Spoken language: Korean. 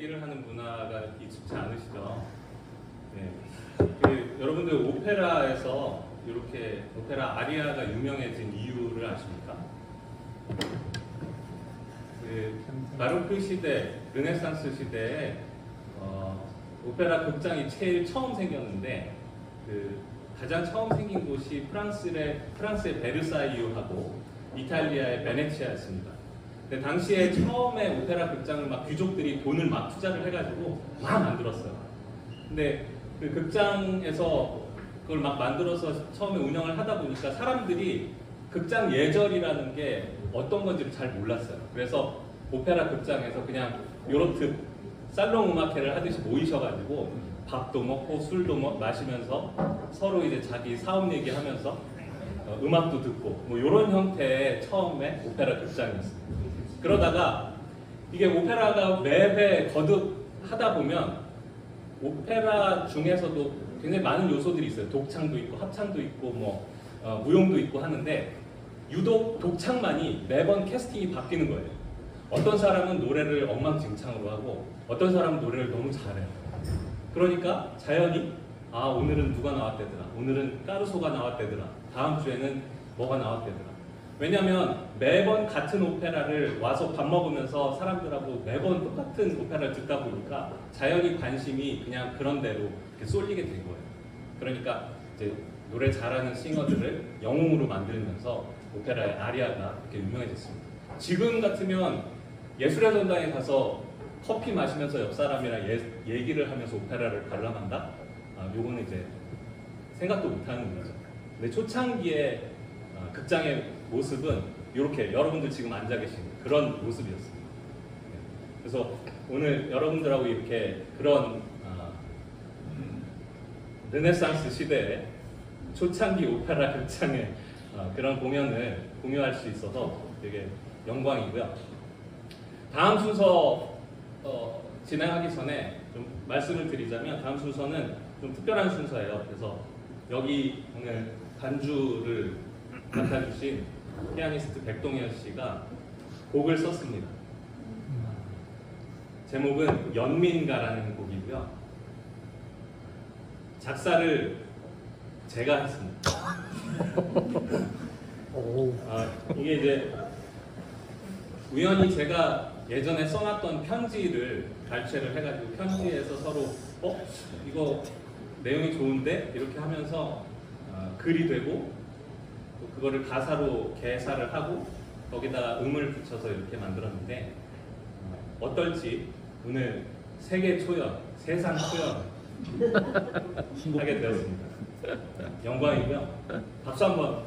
얘기를 하는 문화가 익숙치 않으시죠? 네. 그, 여러분들 오페라에서 이렇게 오페라 아리아가 유명해진 이유를 아십니까? 그 바로크 시대, 르네상스 시대에 어, 오페라 극장이 제일 처음 생겼는데 그 가장 처음 생긴 곳이 프랑스의 프랑스의 베르사유하고 이탈리아의 베네치아였습니다. 근데 당시에 처음에 오페라 극장을 막 귀족들이 돈을 막 투자를 해가지고 막 만들었어요. 근데 그 극장에서 그걸 막 만들어서 처음에 운영을 하다 보니까 사람들이 극장 예절이라는 게 어떤 건지를 잘 몰랐어요. 그래서 오페라 극장에서 그냥 요렇듯 살롱 음악회를 하듯이 모이셔가지고 밥도 먹고 술도 먹- 마시면서 서로 이제 자기 사업 얘기하면서 어, 음악도 듣고 뭐 이런 형태의 처음에 오페라 극장이었어요. 그러다가 이게 오페라가 매회 거듭 하다 보면 오페라 중에서도 굉장히 많은 요소들이 있어요. 독창도 있고 합창도 있고 뭐 어, 무용도 있고 하는데 유독 독창만이 매번 캐스팅이 바뀌는 거예요. 어떤 사람은 노래를 엉망진창으로 하고 어떤 사람은 노래를 너무 잘해요. 그러니까 자연히 아 오늘은 누가 나왔대더라. 오늘은 까르소가 나왔대더라. 다음 주에는 뭐가 나왔대더라. 왜냐하면 매번 같은 오페라를 와서 밥 먹으면서 사람들하고 매번 똑같은 오페라를 듣다 보니까 자연히 관심이 그냥 그런 대로 쏠리게 된 거예요. 그러니까 이제 노래 잘하는 싱어들을 영웅으로 만들면서 오페라의 아리아가 이렇게 유명해졌습니다. 지금 같으면 예술의 전당에 가서 커피 마시면서 옆 사람이랑 예, 얘기를 하면서 오페라를 관람한다? 아, 요거는 이제 생각도 못하는 거죠. 근데 초창기에 어, 극장의 모습은 이렇게 여러분들 지금 앉아 계신 그런 모습이었습니다. 네. 그래서 오늘 여러분들하고 이렇게 그런 아, 르네상스 시대의 초창기 오페라 극장의 어, 그런 공연을 공유할 수 있어서 되게 영광이고요. 다음 순서 어, 진행하기 전에 좀 말씀을 드리자면 다음 순서는 좀 특별한 순서예요. 그래서 여기 오늘 반주를 맡아주신 피아니스트 백동현 씨가 곡을 썼습니다. 제목은 연민가라는 곡이고요. 작사를 제가 했습니다. 아, 이게 이제 우연히 제가 예전에 써놨던 편지를 발췌를 해가지고 편지에서 서로 어 이거 내용이 좋은데 이렇게 하면서 어, 글이 되고 또 그거를 가사로 개사를 하고 거기다 음을 붙여서 이렇게 만들었는데 어, 어떨지 오늘 세계 초연, 세상 초연 하게 되었습니다. 영광이고요. 박수 한번